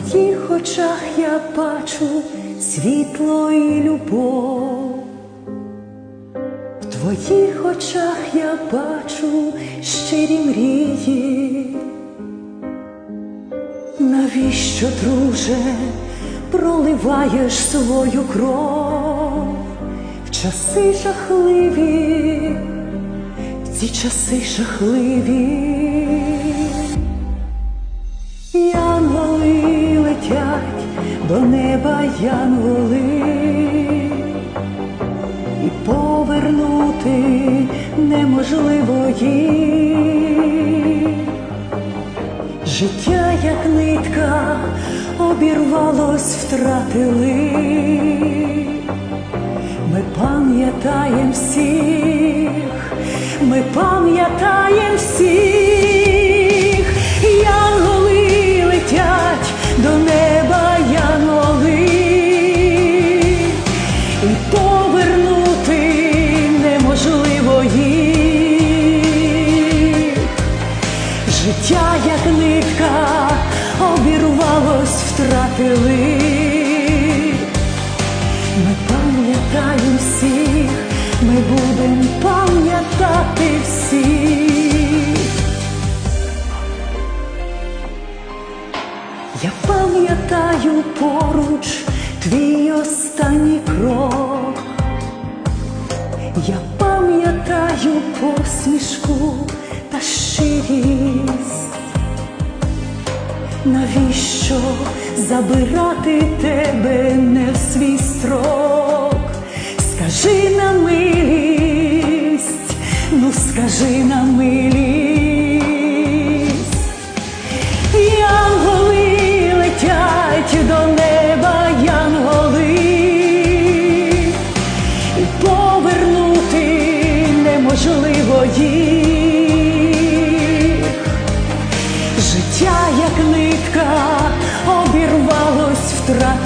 твоїх очах я бачу світло і любов. В твоїх очах я бачу щирі мрії. Навіщо, друже, проливаєш свою кров в часи жахливі, в ці часи жахливі. До неба янголи, і повернути неможливо. Життя, як нитка, обірвалось, втратили. Ми пам'ятаєм всіх, ми пам'ятаєм всіх, втратили. Ми пам'ятаємо всіх, ми будемо пам'ятати всіх. Я пам'ятаю поруч твій останній крок. Я пам'ятаю посмішку та щирість. Навіщо забирати тебе не в свій строк? Скажи на милість, ну скажи на милість.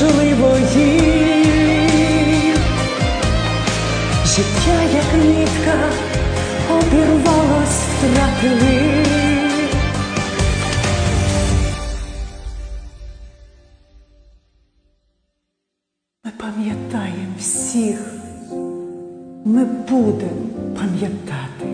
Неможливо їх. Життя, як нитка, обірвалось, втратили. Ми пам'ятаємо всіх ми будемо пам'ятати.